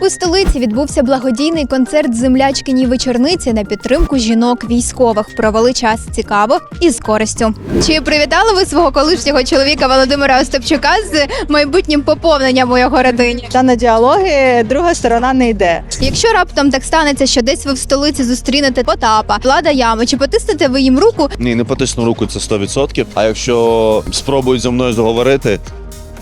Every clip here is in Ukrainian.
У столиці відбувся благодійний концерт землячкині вечорниці на підтримку жінок військових. Провели час цікаво і з користю. Чи привітали ви свого колишнього чоловіка Володимира Остапчука з майбутнім поповненням у його родині? Та на діалоги друга сторона не йде. Якщо раптом так станеться, що десь ви в столиці зустрінете Потапа, влада ями, чи потиснете ви їм руку? Ні, не потисну руку, це 100%. А якщо спробують зі мною заговорити,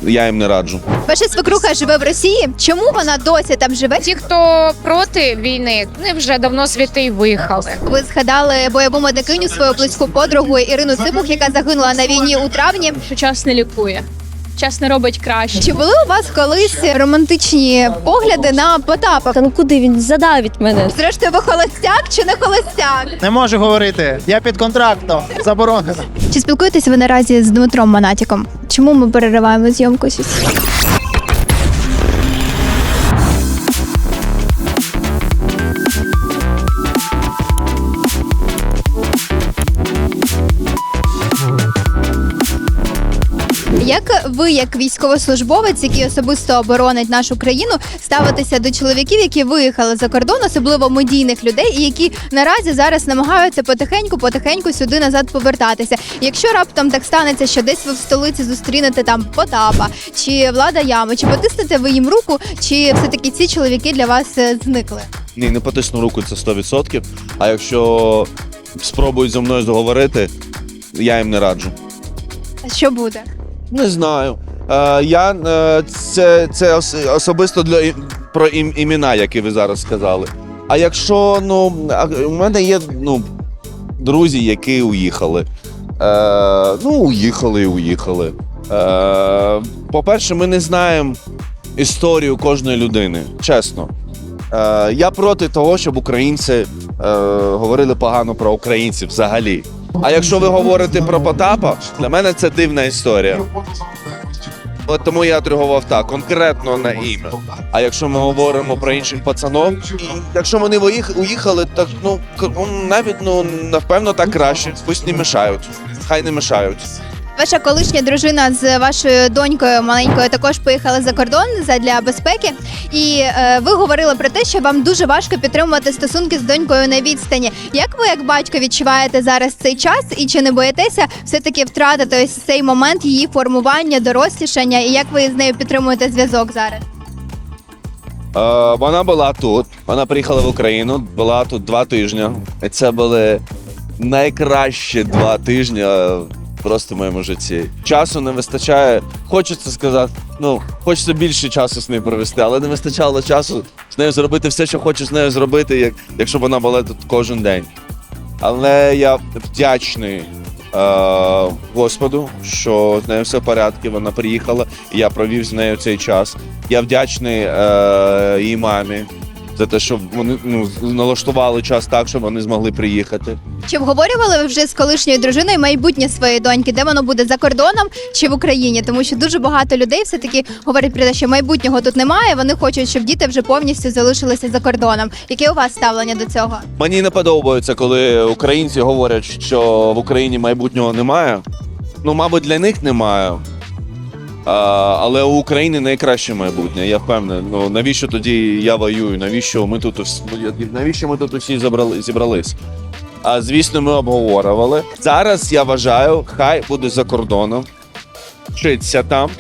я їм не раджу. Ваша свекруха живе в Росії. Чому вона досі там живе? Ті, хто проти війни, вони вже давно світи й виїхали. Ви згадали бойову медикиню свою близьку подругу Ірину Цибух, яка загинула на війні у травні. що час не лікує, час не робить краще. Чи були у вас колись романтичні погляди на Потапа? Та ну куди він задавить мене? Зрештою, ви холостяк чи не холостяк? Не можу говорити. Я під контрактом. Заборонено. Чи спілкуєтесь ви наразі з Дмитром Монатіком? Чому ми перериваємо зйомку? Як ви, як військовослужбовець, який особисто оборонить нашу країну, ставитеся до чоловіків, які виїхали за кордон, особливо медійних людей, і які наразі зараз намагаються потихеньку, потихеньку сюди назад повертатися? Якщо раптом так станеться, що десь ви в столиці зустрінете там Потапа чи влада ями, чи потиснете ви їм руку, чи все таки ці чоловіки для вас е, зникли? Ні, не потисну руку, це 100%. А якщо спробують зі мною заговорити, я їм не раджу. А Що буде? Не знаю. Е, я е, це, це особисто для про ім, імена, які ви зараз сказали. А якщо ну у мене є ну друзі, які уїхали. Е, ну, уїхали і уїхали. Е, по-перше, ми не знаємо історію кожної людини. Чесно. Е, я проти того, щоб українці е, говорили погано про українців взагалі. А якщо ви говорите про Потапа, для мене це дивна історія. От тому я отреагував так, конкретно на ім'я. А якщо ми говоримо про інших пацанов, якщо вони уїхали, так ну ну, навіть ну напевно так краще. Пусть не мешають. Хай не мешають. Ваша колишня дружина з вашою донькою маленькою також поїхали за кордон для безпеки. І е, ви говорили про те, що вам дуже важко підтримувати стосунки з донькою на відстані. Як ви, як батько, відчуваєте зараз цей час, і чи не боїтеся все-таки втратити ось цей момент її формування, дорослішання, і як ви з нею підтримуєте зв'язок зараз? Е, вона була тут. Вона приїхала в Україну, була тут два тижні. І це були найкращі два тижні е, просто в моєму житті. Часу не вистачає. Хочеться сказати, ну хочеться більше часу з нею провести, але не вистачало часу з нею зробити все, що хочеш з нею зробити, як, якщо вона була тут кожен день. Але я вдячний е, Господу, що з нею все в порядку, вона приїхала, і я провів з нею цей час. Я вдячний е, її мамі за те, що вони ну, налаштували час так, щоб вони змогли приїхати. Чи обговорювали ви вже з колишньою дружиною майбутнє своєї доньки, де воно буде за кордоном чи в Україні? Тому що дуже багато людей все таки говорять про те, що майбутнього тут немає. Вони хочуть, щоб діти вже повністю залишилися за кордоном. Яке у вас ставлення до цього? Мені не подобається, коли українці говорять, що в Україні майбутнього немає. Ну, мабуть, для них немає. Але у України найкраще майбутнє. Я впевнений. Ну навіщо тоді я воюю? Навіщо ми тут ус- навіщо ми тут усі зібрали, зібрались? А звісно, ми обговорювали. Зараз я вважаю, хай буде за кордоном, вчиться там,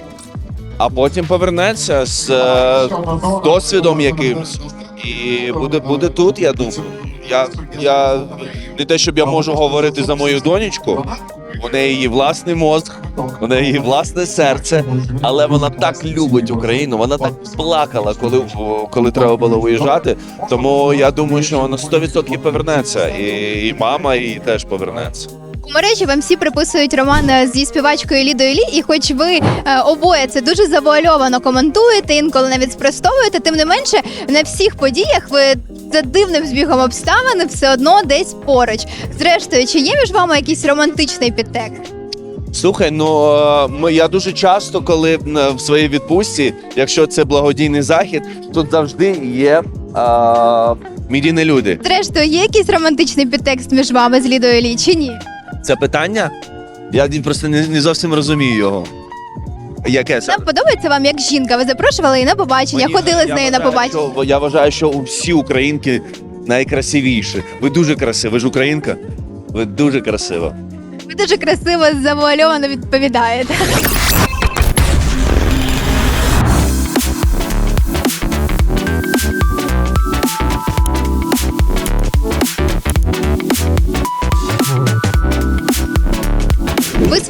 а потім повернеться з е, досвідом якимсь. І буде, буде тут, я думаю. Я, я не те, щоб я можу говорити за мою донечку. У неї її власний мозг, у неї її власне серце, але вона так любить Україну. Вона так плакала, коли коли треба було виїжджати. Тому я думаю, що вона 100% повернеться, і, і мама її теж повернеться. У мережі вам всі приписують роман е, зі співачкою Лідою Лі, і хоч ви е, обоє це дуже завуальовано коментуєте, інколи навіть спростовуєте, тим не менше на всіх подіях ви за дивним збігом обставин все одно десь поруч. Зрештою, чи є між вами якийсь романтичний підтекст? Слухай, ну е, ми- я дуже часто, коли е, в своїй відпустці, якщо це благодійний захід, тут завжди є е, медійні люди. Зрештою, є якийсь романтичний підтекст між вами з Лідою Лі чи ні? Це питання? Я просто не, не зовсім розумію його. Яке це? Нам подобається вам як жінка. Ви запрошували її на побачення, Мені- ходили з я нею на вважаю, побачення. що- Я вважаю, що всі українки найкрасивіші. Ви дуже красиві. Ви ж українка? Ви дуже красива. Ви дуже красиво завуальовано відповідаєте.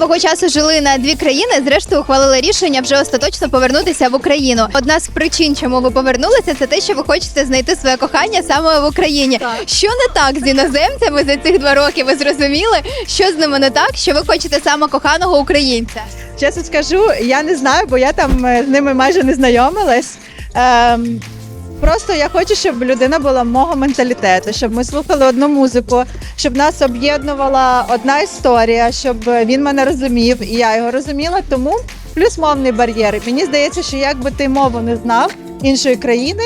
Свого часу жили на дві країни. Зрештою, ухвалили рішення вже остаточно повернутися в Україну. Одна з причин, чому ви повернулися, це те, що ви хочете знайти своє кохання саме в Україні. Що не так з іноземцями за цих два роки? Ви зрозуміли, що з ними не так, що ви хочете саме коханого українця? Чесно скажу, я не знаю, бо я там е, з ними майже не знайомилась. Ем, просто я хочу, щоб людина була мого менталітету, щоб ми слухали одну музику, щоб нас об'єднувала одна історія, щоб він мене розумів і я його розуміла. Тому плюс мовний бар'єр. Мені здається, що якби ти мову не знав іншої країни,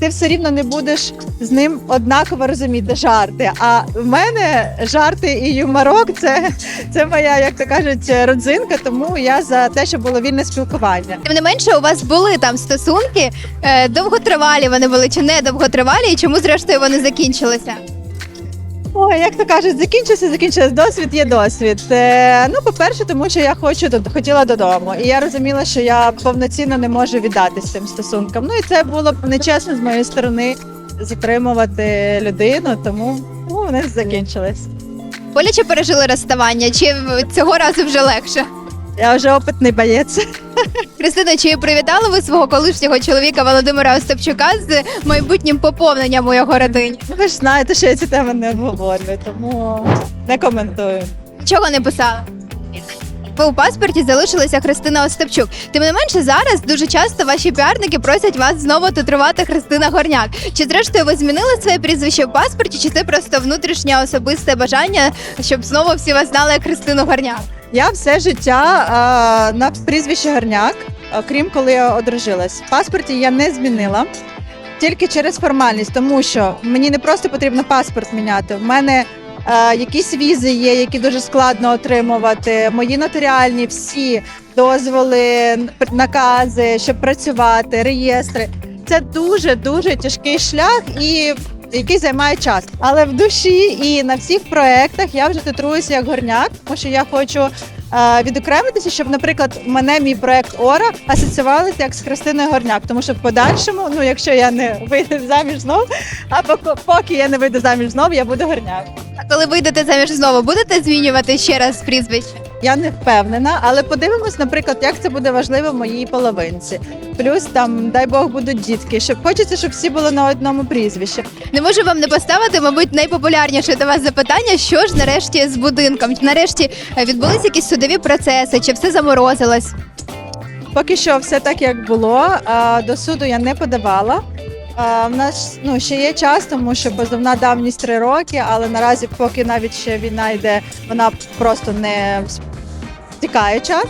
ти все рівно не будеш з ним однаково розуміти жарти. А в мене жарти і юморок це це моя, як то кажуть, родзинка, тому я за те, щоб було вільне спілкування. Тим не менше, у вас були там стосунки е, довготривалі. Вони були чи не довготривалі, і чому зрештою вони закінчилися? Ой, як то кажуть, закінчився, закінчився. Досвід є досвід. Е, ну, по-перше, тому що я хочу до- хотіла додому, і я розуміла, що я повноцінно не можу віддатись цим стосункам. Ну і це було б нечесно з моєї сторони затримувати людину, тому ну, вони закінчились. Боляче пережили розставання, чи в- цього разу вже легше? Я вже опитний боєць. Христина, чи привітали ви свого колишнього чоловіка Володимира Остапчука з майбутнім поповненням у його родині? Ну, Ви ж знаєте, що я ці теми не обговорюю, тому не коментую. Чого не писали? Ви у паспорті залишилася Христина Остапчук. Тим не менше, зараз дуже часто ваші піарники просять вас знову титрувати Христина Горняк. Чи зрештою ви змінили своє прізвище в паспорті, чи це просто внутрішнє особисте бажання, щоб знову всі вас знали як Христину Горняк? Я все життя а, на прізвище Горняк, окрім коли я одружилась. В паспорті я не змінила тільки через формальність, тому що мені не просто потрібно паспорт міняти. В мене е, якісь візи є, які дуже складно отримувати. Мої нотаріальні всі дозволи, накази, щоб працювати, реєстри. Це дуже дуже тяжкий шлях і. Який займає час, але в душі і на всіх проектах я вже титруюся як горняк, тому що я хочу е, відокремитися, щоб, наприклад, мене мій проект Ора асоціювалися як з Христиною Горняк, тому що в подальшому, ну якщо я не вийду заміж знов, а поки, я не вийду заміж знов, я буду горняк. А коли вийдете заміж знову, будете змінювати ще раз прізвище? Я не впевнена, але подивимось, наприклад, як це буде важливо моїй половинці. Плюс там, дай Бог, будуть дітки. Щоб хочеться, щоб всі були на одному прізвищі. Не можу вам не поставити, мабуть, найпопулярніше до вас запитання, що ж нарешті з будинком? Нарешті е, відбулись якісь судові процеси, чи все заморозилось? Поки що все так, як було. До суду я не подавала. В нас ну, ще є час, тому що позовна давність три роки, але наразі, поки навіть ще війна йде, вона просто не стікає час.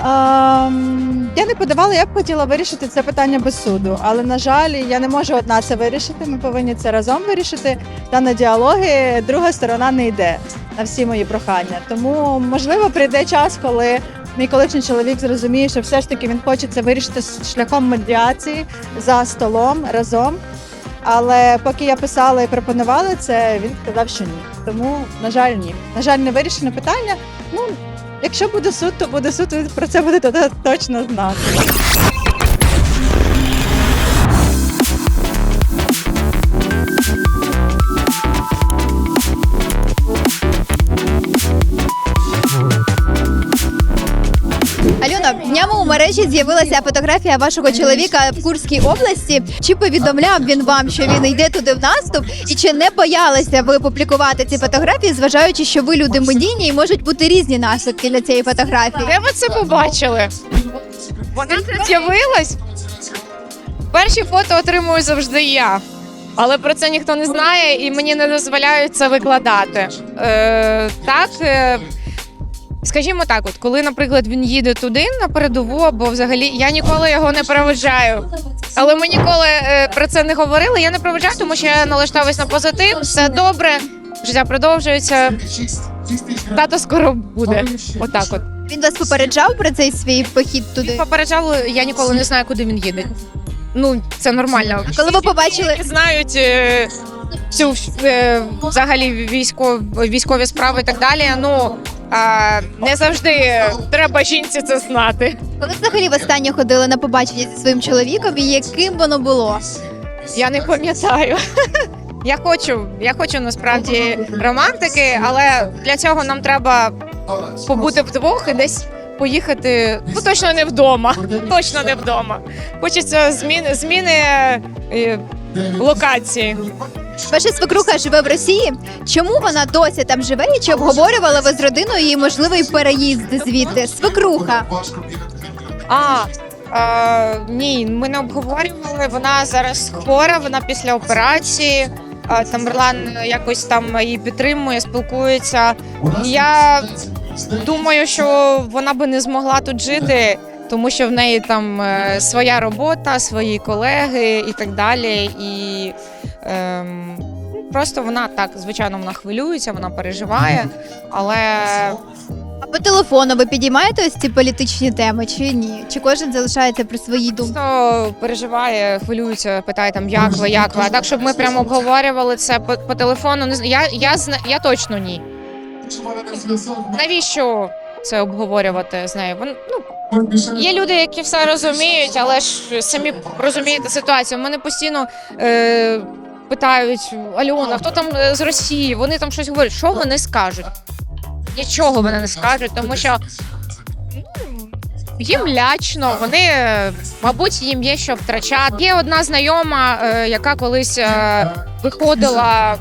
Ем, я не подавала, я б хотіла вирішити це питання без суду, але на жаль, я не можу одна це вирішити. Ми повинні це разом вирішити. Та на діалоги друга сторона не йде на всі мої прохання. Тому можливо прийде час, коли мій колишній чоловік зрозуміє, що все ж таки він хоче це вирішити шляхом медіації за столом разом. Але поки я писала і пропонувала це, він сказав, що ні. Тому, на жаль, ні. На жаль, не вирішено питання. Ну, якщо буде суд, то буде суд, Він про це будете то- точно знати. Мережі з'явилася фотографія вашого чоловіка в Курській області. Чи повідомляв він вам, що він йде туди в наступ? І чи не боялися ви публікувати ці фотографії, зважаючи, що ви люди медійні і можуть бути різні наслідки для цієї фотографії? Де ви це побачили? Вона з'явилась. Перші фото отримую завжди я. Але про це ніхто не знає і мені не дозволяють це викладати. Е, так, е, скажімо так, от коли, наприклад, він їде туди на передову, або взагалі я ніколи його не проведжаю. Але ми ніколи е, про це не говорили. Я не проведжаю, тому що я налаштовуюсь на позитив, все добре, життя продовжується. Тато скоро буде. Отак от. Він вас попереджав про цей свій похід туди. Попереджав, я ніколи не знаю, куди він їде. Ну, це нормально. Коли ви побачили, знають е, всю е, взагалі військові, військові справи і так далі. Ну не завжди треба жінці це знати. коли взагалі востаннє ходили на побачення зі своїм чоловіком, і яким воно було? Я не пам'ятаю. Я хочу, я хочу насправді романтики, але для цього нам треба побути вдвох і десь поїхати. Ну точно не вдома. Точно не вдома. Хочеться зміни зміни е, локації. Ваша свекруха живе в Росії. Чому вона досі там живе? І чи обговорювали ви з родиною її можливий переїзд звідти? Свекруха. А, е, ні, ми не обговорювали. Вона зараз хвора, вона після операції. Е, Тамерлан якось там її підтримує, спілкується. Я думаю, що вона би не змогла тут жити, тому що в неї там е, своя робота, свої колеги і так далі. І ем, просто вона так, звичайно, вона хвилюється, вона переживає, але А по телефону ви підіймаєте ось ці політичні теми чи ні? Чи кожен залишається при своїй думці? Хто переживає, хвилюється, питає там, як ви, як ви. А так, щоб ми прямо обговорювали це по, по телефону, не знаю. Я, я, зна- я точно ні. Навіщо це обговорювати з нею? Вон, ну, є люди, які все розуміють, але ж самі розумієте ситуацію. Мене постійно е, питають Альона, хто там е, з Росії? Вони там щось говорять. Що вони скажуть? Нічого вони не скажуть, тому що їм лячно, вони, мабуть, їм є що втрачати. Є одна знайома, е, яка колись е, виходила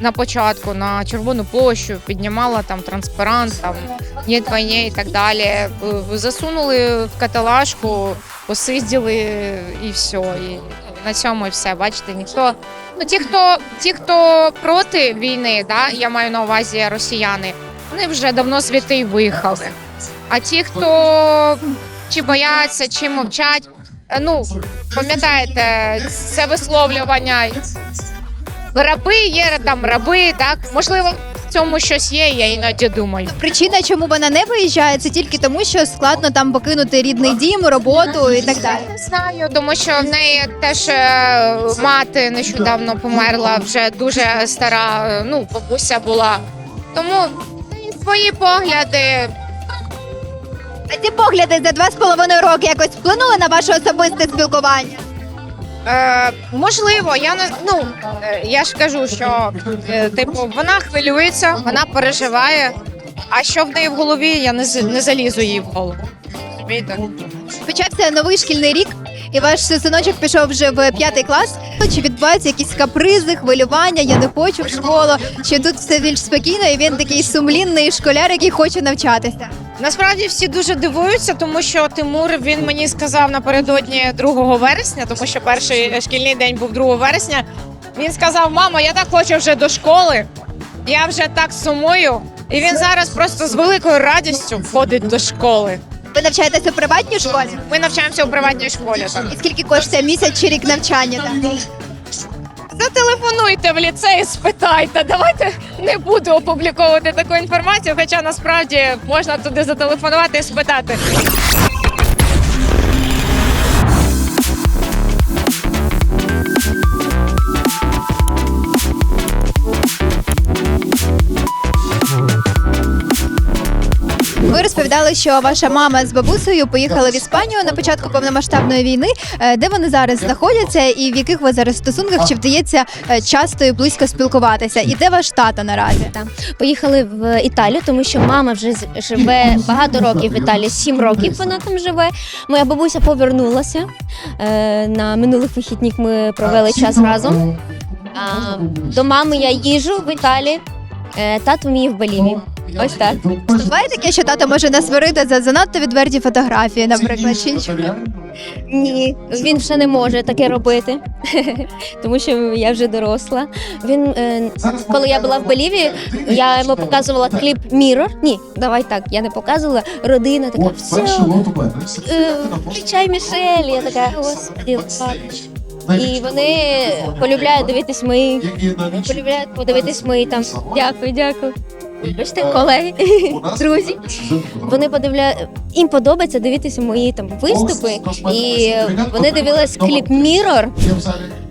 на початку на Червону площу, піднімала там транспарант, там «Нет війни» і так далі. Е, Засунули в каталажку, посиділи і все. І на цьому і все. Бачите, ніхто. Ну, ті, хто ті, хто проти війни, да, я маю на увазі росіяни, вони вже давно звідти й виїхали. А ті, хто чи бояться, чи мовчать, е, ну пам'ятаєте, це висловлювання. Раби є там раби, так можливо, в цьому щось є. Я іноді думаю. Причина, чому вона не виїжджає, це тільки тому, що складно там покинути рідний дім, роботу і так далі. Я Не знаю, тому що в неї теж е, мати нещодавно померла, вже дуже стара. е, Ну, бабуся була. Тому свої погляди. А ці погляди за два з половиною роки якось вплинули на ваше особисте спілкування? Е, можливо, я не ну е, я ж кажу, що е, типу вона хвилюється, вона переживає. А що в неї в голові, я не з- не залізу їй в голову. Розумієте? Почався новий шкільний рік, і ваш синочок пішов вже в п'ятий клас. Чи відбуваються якісь капризи, хвилювання? Я не хочу в школу. Чи тут все більш спокійно, і він такий сумлінний школяр, який хоче навчатися? Насправді всі дуже дивуються, тому що Тимур він мені сказав напередодні 2 вересня, тому що перший шкільний день був 2 вересня. Він сказав: Мамо, я так хочу вже до школи. Я вже так сумую. І він зараз просто з великою радістю входить до школи. Ви навчаєтеся в приватній школі? Ми навчаємося у приватній школі. Так. І скільки коштує місяць чи рік навчання? там? Зателефонуйте в ліцей, спитайте. Давайте не буду опубліковувати таку інформацію, хоча насправді можна туди зателефонувати і спитати. Розповідали, що ваша мама з бабусею поїхали в Іспанію на початку повномасштабної війни. Е, Де вони зараз знаходяться, і в яких ви зараз стосунках чи вдається е, часто і близько спілкуватися? І де ваш тато наразі? Поїхали в Італію, тому що мама вже живе багато років в Італії, сім років вона там живе. Моя бабуся повернулася. Е, На минулих вихідних ми провели час разом. До мами я їжу в Італії, е, тато мій в Болівії. Ось так. Буває таке, що тато може насварити за занадто відверті фотографії, наприклад, чи нічого? Ні, він вже не може таке робити, тому що я вже доросла. Він, е, коли я була в Болівії, я йому показувала кліп Mirror. Ні, давай так, я не показувала. Родина така, все, е, включай Мішель. Я така, господи, ладно». І вони полюбляють дивитись мої, полюбляють подивитись мої там. Дякую, дякую. вибачте, колеги, друзі. Вони подивля... їм подобається дивитися мої там виступи, і вони дивились кліп Mirror.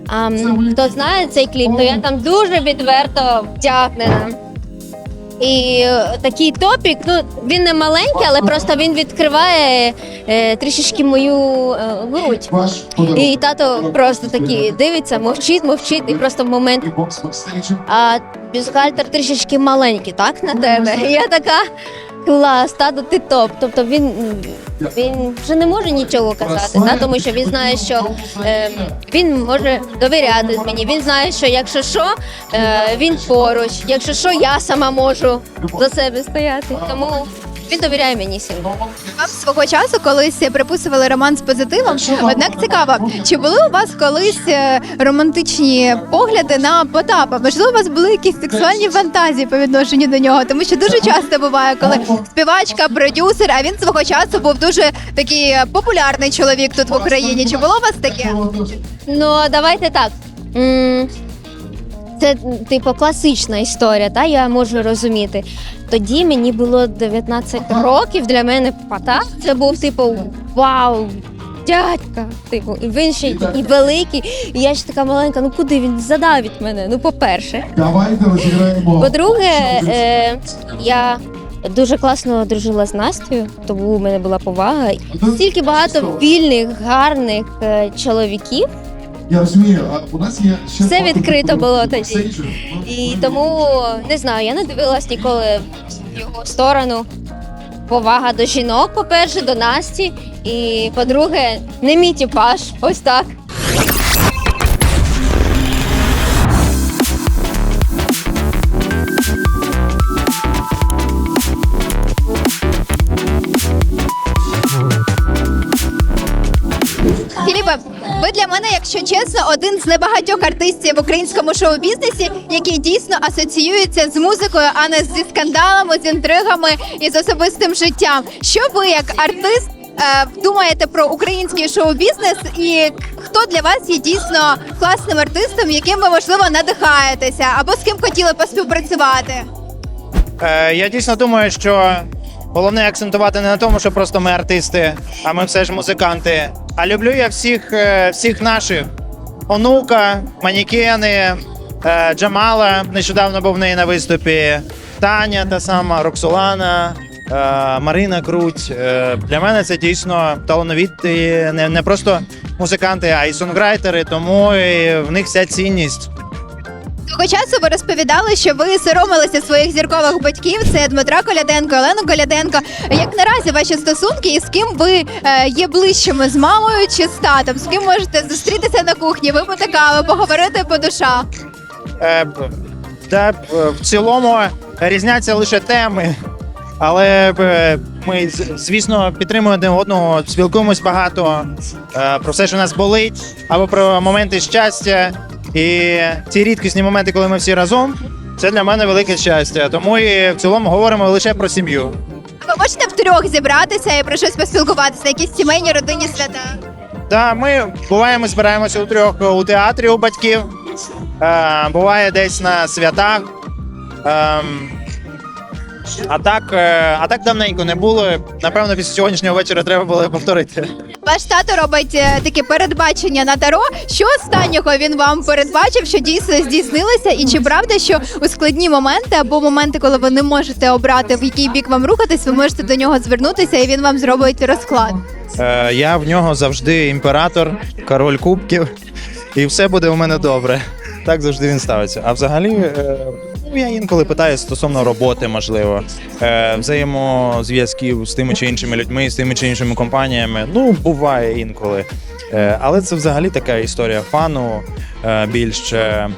А, хто знає цей кліп, то я там дуже відверто вдягнена. І е, такий топік, ну він не маленький, але просто він відкриває е, трішечки мою е, грудь. І тато просто такий дивиться, мовчить, мовчить, і просто в момент. А бюстгальтер трішечки маленький, так, на тебе? Я така клас, тато, ти топ. Тобто він, він вже не може нічого казати, та, тому що він знає, що е, він може довіряти мені. Він знає, що якщо що, е, він поруч, якщо що, я сама можу за себе стояти. Тому він довіряє мені сильно. Вам свого часу колись приписували роман з позитивом. Однак цікаво, чи були у вас колись е, романтичні погляди на Потапа? Можливо, у вас були якісь сексуальні фантазії по відношенню до нього? Тому що дуже часто буває, коли співачка, продюсер, а він свого часу був дуже такий популярний чоловік тут в Україні. Чи було у вас таке? Ну, давайте так. М, Це, типу, класична історія, та я можу розуміти. Тоді мені було 19 років. Для мене Потап це був типу вау, дядька. Типу, і він ще і великий. І я ж така маленька. Ну куди він задав від мене? Ну, по-перше. Давайте розіграємо. По-друге, е, я дуже класно дружила з Настю, тому у мене була повага. Стільки багато вільних, гарних е, чоловіків. Я розумію, а у нас є ще Все відкрито було тоді. І тому не знаю, я не дивилась ніколи в його сторону. Повага до жінок, по-перше, до Насті. І по-друге, не мій типаж. Ось так. Мене, якщо чесно, один з небагатьох артистів в українському шоу-бізнесі, який дійсно асоціюється з музикою, а не зі скандалами, з інтригами і з особистим життям. Що ви як артист? е, Думаєте про український шоу-бізнес і хто для вас є дійсно класним артистом, яким ви можливо надихаєтеся, або з ким хотіли поспівпрацювати? Е, я дійсно думаю, що головне акцентувати не на тому, що просто ми артисти, а ми все ж музиканти. А люблю я всіх, е, всіх наших. Онука, манікени, е, Джамала. Нещодавно був в неї на виступі. Таня, та сама, Роксолана, е, Марина Круть. Для мене це дійсно талановиті не, просто музиканти, а й сонграйтери, тому в них вся цінність. Того часу ви розповідали, що ви соромилися своїх зіркових батьків. Це Дмитра Коляденко, Олену Коляденко. Як наразі ваші стосунки і з ким ви е, є ближчими з мамою чи з татом? З ким можете зустрітися на кухні, випити каву, поговорити по душах? Е, б- в цілому різняться лише теми. Але е, ми, звісно, підтримуємо один одного, спілкуємось багато е, про все, що нас болить, або про моменти щастя. І ці рідкісні моменти, коли ми всі разом, це для мене велике щастя. Тому і в цілому говоримо лише про сім'ю. Ви можете втрьох зібратися і про щось поспілкуватися, якісь сімейні родинні свята? Та ми буває, ми збираємося у трьох у театрі у батьків, е, буває десь на святах. А так, е, а так давненько не було. Напевно, після сьогоднішнього вечора треба було повторити. Ваш тато робить е, таке передбачення на таро. Що останнього він вам передбачив, що дійсно здійснилося? І чи правда, що у складні моменти або моменти, коли ви не можете обрати в який бік вам рухатись, ви можете до нього звернутися, і він вам зробить розклад? Е, я в нього завжди імператор, король кубків, і все буде у мене добре. Так завжди він ставиться. А взагалі, е, я інколи питаю стосовно роботи, можливо, е, взаємозв'язків з тими чи іншими людьми, з тими чи іншими компаніями. Ну, буває інколи. Е, але це взагалі така історія фану е, більше.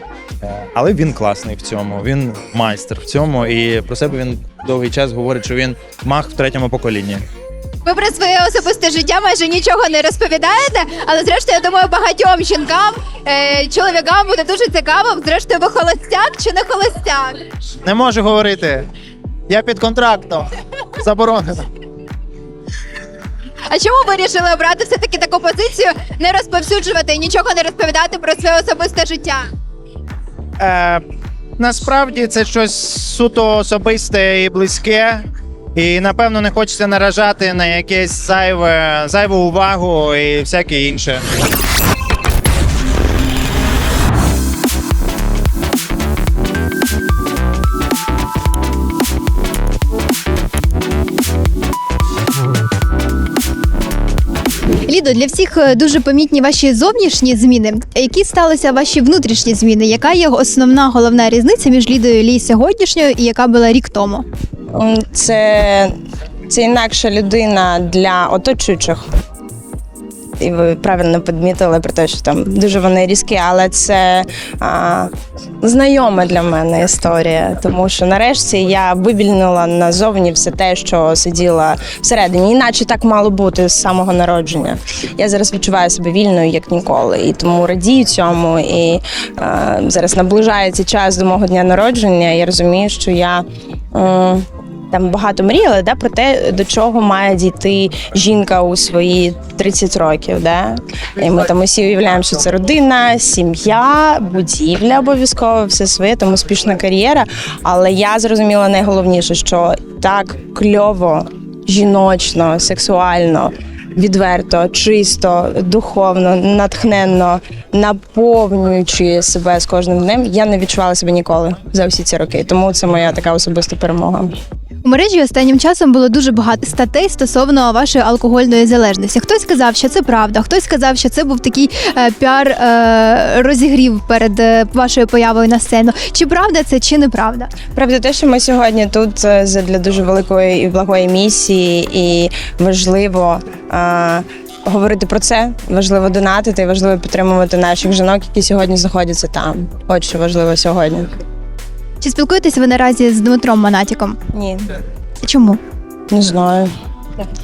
Е, Але він класний в цьому, він майстер в цьому, і про себе він довгий час говорить, що він мах в третьому поколінні. Ви про своє особисте життя майже нічого не розповідаєте, але зрештою, я думаю, багатьом жінкам, е, чоловікам буде дуже цікаво. Зрештою, ви холостяк чи не холостяк? Не можу говорити. Я під контрактом. Заборонено. А чому ви вирішили обрати все таки таку позицію, не розповсюджувати і нічого не розповідати про своє особисте життя? Е, насправді це щось суто особисте і близьке. І напевно не хочеться наражати на якесь зайве, зайву увагу і всяке інше. Лідо, для всіх е, дуже помітні ваші зовнішні зміни. Які сталися ваші внутрішні зміни? Яка є основна головна різниця між Лідою Лі сьогоднішньою і яка була рік тому? Це, це інакша людина для оточуючих. І ви правильно підмітили про те, що там дуже вони різкі, але це а, знайома для мене історія, тому що нарешті я вивільнила назовні все те, що сиділа всередині. Іначе так мало бути з самого народження. Я зараз відчуваю себе вільною як ніколи, і тому радію цьому. І а, зараз наближається час до мого дня народження. Я розумію, що я. м, там багато мріяли да, про те, до чого має дійти жінка у свої 30 років. Да? І ми там усі уявляємо, що це родина, сім'я, будівля обов'язково, все своє, там успішна кар'єра. Але я зрозуміла найголовніше, що так кльово, жіночно, сексуально. Відверто, чисто, духовно, натхненно, наповнюючи себе з кожним днем, я не відчувала себе ніколи за всі ці роки. Тому це моя така особиста перемога. У мережі останнім часом було дуже багато статей стосовно вашої алкогольної залежності. Хтось сказав, що це правда, хтось сказав, що це був такий е, піар е, розігрів перед е, вашою появою на сцену. Чи правда це, чи неправда? Правда, те, що ми сьогодні тут е, для дуже великої і благої місії, і важливо е, говорити про це. Важливо донатити, важливо підтримувати наших жінок, які сьогодні знаходяться там. От що важливо сьогодні. Чи спілкуєтесь ви наразі з Дмитром Монатіком? Ні, Чому? не знаю.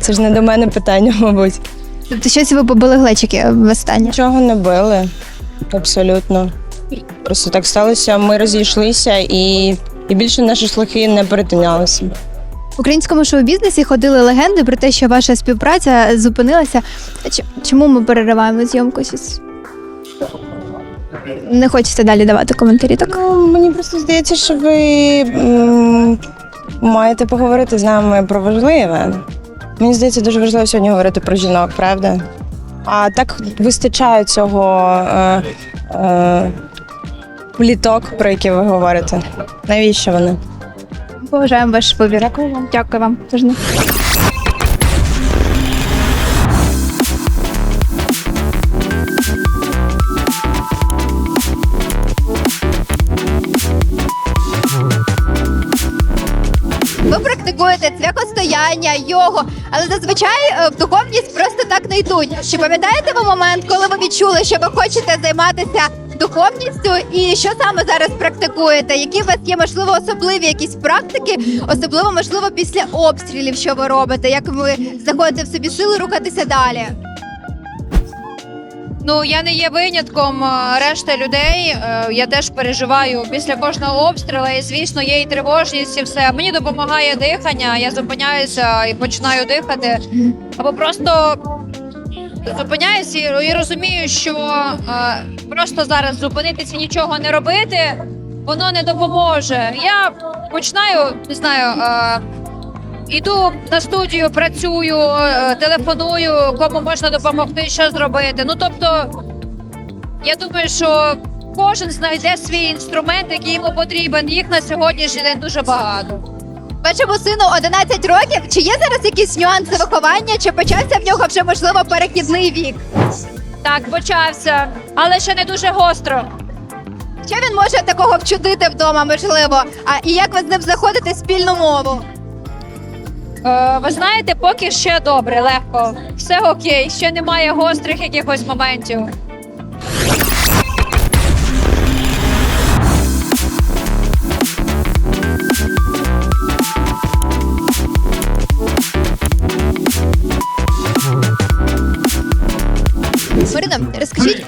Це ж не до мене питання, мабуть. Тобто щось ви побили глечики востаннє? Нічого не били. Абсолютно. Просто так сталося. Ми розійшлися і, і більше наші шляхи не перетинялися. Українському шоу-бізнесі ходили легенди про те, що ваша співпраця зупинилася. Чому ми перериваємо зйомку? Не хочеться далі давати коментарі. Так Ну, мені просто здається, що ви м, маєте поговорити з нами про важливе. Мені здається, дуже важливо сьогодні говорити про жінок, правда? А так вистачає цього е, е, пліток, про які ви говорите. Навіщо вони? Поважаємо ваш вибір. Дякую вам. Дякую вам. Тижни. Ви практикуєте цвяхостояння, йогу, але зазвичай е, в духовність просто так не йдуть. Чи пам'ятаєте ви момент, коли ви відчули, що ви хочете займатися духовністю, і що саме зараз практикуєте? Які у вас є можливо особливі якісь практики, особливо можливо після обстрілів, що ви робите? Як ви знаходите в собі сили рухатися далі? Ну я не є винятком. е, Решта людей е, я теж переживаю після кожного обстрілу. І звісно, є і тривожність, і все. Мені допомагає дихання. Я зупиняюся і починаю дихати. Або просто зупиняюся і, розумію, що е, просто зараз зупинитися нічого не робити, воно не допоможе. Я починаю, не знаю. Е, Іду на студію, працюю, е, телефоную, кому можна допомогти, що зробити. Ну тобто, я думаю, що кожен знайде свій інструмент, який йому потрібен. Їх на сьогоднішній день дуже багато. Вашому сину 11 років. Чи є зараз якісь нюанси виховання? Чи почався в нього вже можливо перехідний вік? Так, почався, але ще не дуже гостро. Що він може такого вчудити вдома, можливо? А і як ви з ним знаходите спільну мову? Е, ви знаєте, поки ще добре, легко. Все окей, ще немає гострих якихось моментів.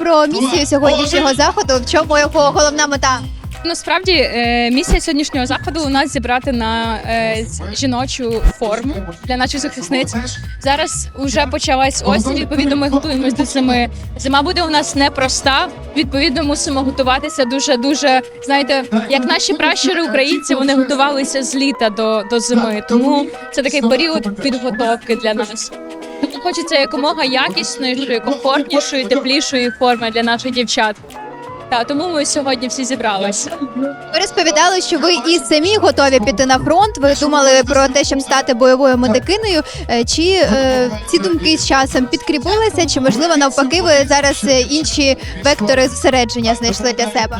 Про місію сьогоднішнього заходу. В чому його головна мета? Насправді е, місія сьогоднішнього заходу у нас зібрати на е, жіночу форму для наших захисниць. Зараз вже почалась осінь. Відповідно, ми готуємось до зими. Зима буде у нас непроста. Відповідно, мусимо готуватися дуже дуже. Знаєте, як наші пращури українці вони готувалися з літа до, до зими. Тому це такий період підготовки для нас. Хочеться якомога якіснішої, комфортнішої, теплішої форми для наших дівчат. Та тому ми сьогодні всі зібралися. Ви розповідали, що ви і самі готові піти на фронт. Ви думали про те, щоб стати бойовою медикиною. Е, Чи е, ці думки з часом підкріпилися, чи можливо навпаки, ви зараз е, інші вектори зосередження знайшли для себе?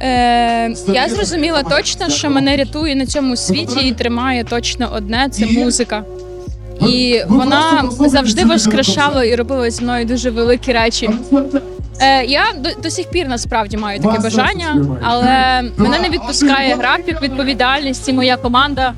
Е, я зрозуміла точно, що мене рятує на цьому світі і тримає точно одне це музика. І вона завжди воскрешала і робила зі мною дуже великі речі. Е, я до, до сих пір насправді маю таке бажання, але мене не відпускає графік, відповідальність і моя команда.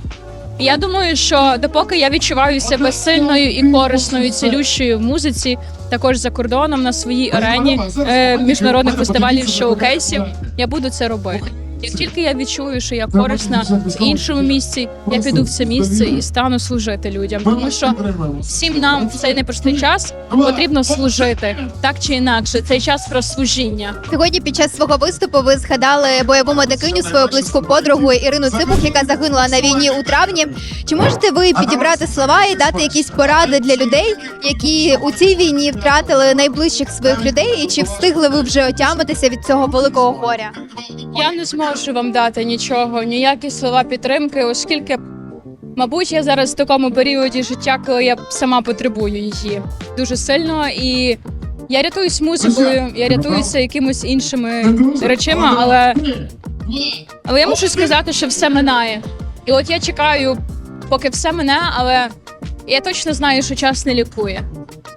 Я думаю, що допоки я відчуваю себе сильною і корисною, цілющою в музиці, також за кордоном на своїй арені е, міжнародних фестивалів шоукейсів, я буду це робити. Як тільки я відчую, що я корисна в іншому місці, я піду в це місце і стану служити людям, тому що всім нам в цей непростий час потрібно служити так чи інакше. Цей час про служіння. Сьогодні під час свого виступу ви згадали бойову медикиню свою близьку подругу Ірину Цибух, яка загинула на війні у травні. Чи можете ви підібрати слова і дати якісь поради для людей, які у цій війні втратили найближчих своїх людей, і чи встигли ви вже отямитися від цього великого горя? Я не зможу вам дати нічого, ніякі слова підтримки, оскільки, мабуть, я зараз в такому періоді життя, коли я сама потребую її дуже сильно і. Я рятуюсь музикою, я рятуюся якимось іншими речима, але, але я мушу сказати, що все минає. І от я чекаю, поки все мине, але я точно знаю, що час не лікує.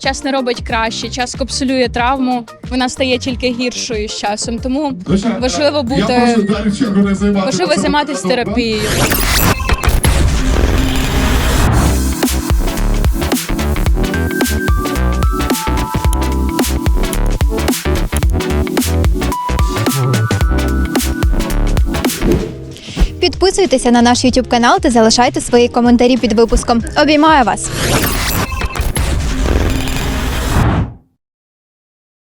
Час не робить краще, час капсулює травму, вона стає тільки гіршою з часом. Тому важливо бути важливо займатися терапією. Підписуйтеся на наш YouTube канал та залишайте свої коментарі під випуском. Обіймаю вас!